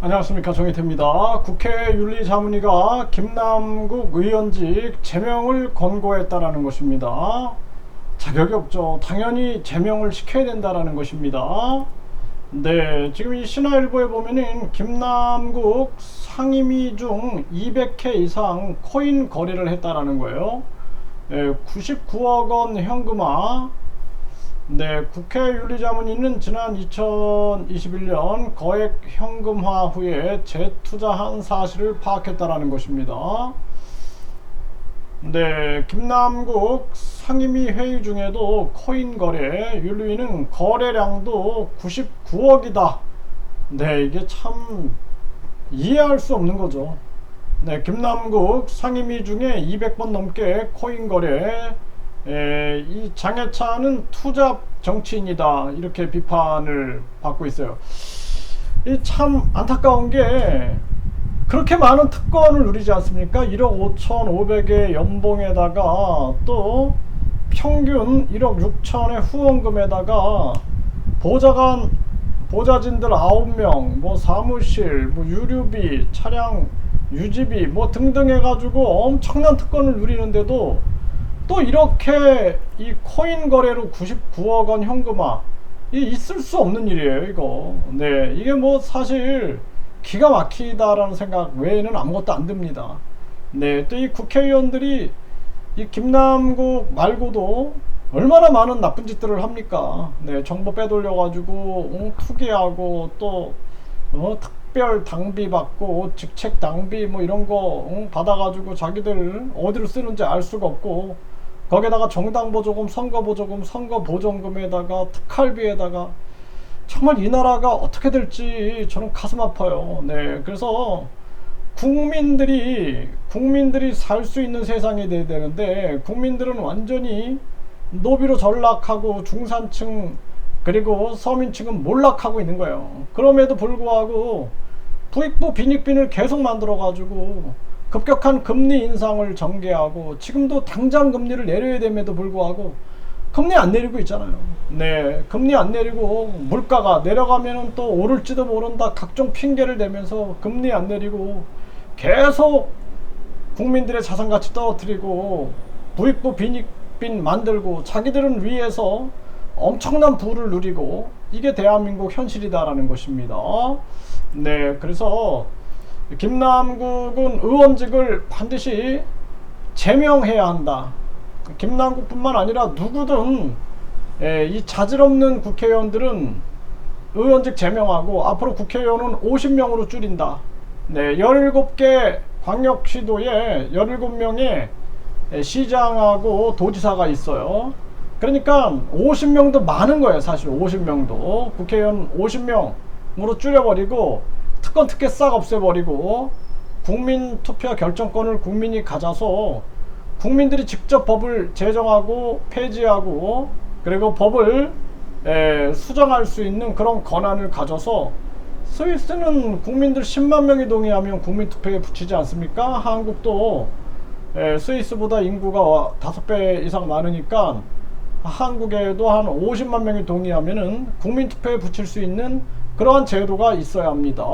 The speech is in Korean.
안녕하십니까 정희태입니다. 국회 윤리자문위가 김남국 의원직 제명을 권고했다라는 것입니다. 자격이 없죠. 당연히 제명을 시켜야 된다라는 것입니다. 네, 지금 이 신화일보에 보면은 김남국 상임위 중 200회 이상 코인 거래를 했다라는 거예요. 네, 99억 원 현금화, 네, 국회 윤리자문위는 지난 2021년 거액 현금화 후에 재투자한 사실을 파악했다라는 것입니다. 네, 김남국 상임위 회의 중에도 코인 거래 윤리위는 거래량도 99억이다. 네, 이게 참 이해할 수 없는 거죠. 네, 김남국 상임위 중에 200번 넘게 코인 거래 에, 이 장해찬은 투잡 정치인이다 이렇게 비판을 받고 있어요. 이 참 안타까운 게 그렇게 많은 특권을 누리지 않습니까? 1억 5천5백의 연봉에다가 또 평균 1억 6천의 후원금에다가 보좌관 보좌진들 9명 뭐 사무실 뭐 유류비 차량 유지비 뭐 등등 해가지고 엄청난 특권을 누리는데도 또 이렇게 이 코인 거래로 99억 원 현금화 이 있을 수 없는 일이에요 이거. 네 이게 뭐 사실 기가 막히다라는 생각 외에는 아무것도 안 듭니다. 네또 이 국회의원들이 이 김남국 말고도 얼마나 많은 나쁜 짓들을 합니까? 네 정보 빼돌려 가지고 응, 투기하고 또 어, 특별 당비 받고 직책 당비 뭐 이런 거 응, 받아가지고 자기들 어디로 쓰는지 알 수가 없고 거기에다가 정당 보조금, 선거 보조금, 선거 보전금에다가 특할비에다가 정말 이 나라가 어떻게 될지 저는 가슴 아파요. 네, 그래서 국민들이 국민들이 살 수 있는 세상이 돼야 되는데 국민들은 완전히 노비로 전락하고 중산층 그리고 서민층은 몰락하고 있는 거예요. 그럼에도 불구하고 부익부 빈익빈을 계속 만들어 가지고 급격한 금리 인상을 전개하고 지금도 당장 금리를 내려야 됨에도 불구하고 금리 안 내리고 있잖아요. 네, 금리 안 내리고 물가가 내려가면은 또 오를지도 모른다 각종 핑계를 대면서 금리 안 내리고 계속 국민들의 자산 가치 떨어뜨리고 부익부 빈익빈 만들고 자기들은 위에서 엄청난 부를 누리고 이게 대한민국 현실이다라는 것입니다. 네, 그래서 김남국은 의원직을 반드시 제명해야 한다. 김남국뿐만 아니라 누구든 예, 이 자질 없는 국회의원들은 의원직 제명하고 앞으로 국회의원은 50명으로 줄인다. 네, 17개 광역시도에 17명의 시장하고 도지사가 있어요. 그러니까 50명도 많은 거예요, 사실 50명도. 국회의원 50명으로 줄여버리고 특권 특혜 싹 없애버리고 국민 투표 결정권을 국민이 가져서 국민들이 직접 법을 제정하고 폐지하고 그리고 법을 에, 수정할 수 있는 그런 권한을 가져서 스위스는 국민들 10만 명이 동의하면 국민 투표에 붙이지 않습니까? 한국도 에, 스위스보다 인구가 5배 이상 많으니까 한국에도 한 50만 명이 동의하면은 국민 투표에 붙일 수 있는 그러한 제도가 있어야 합니다.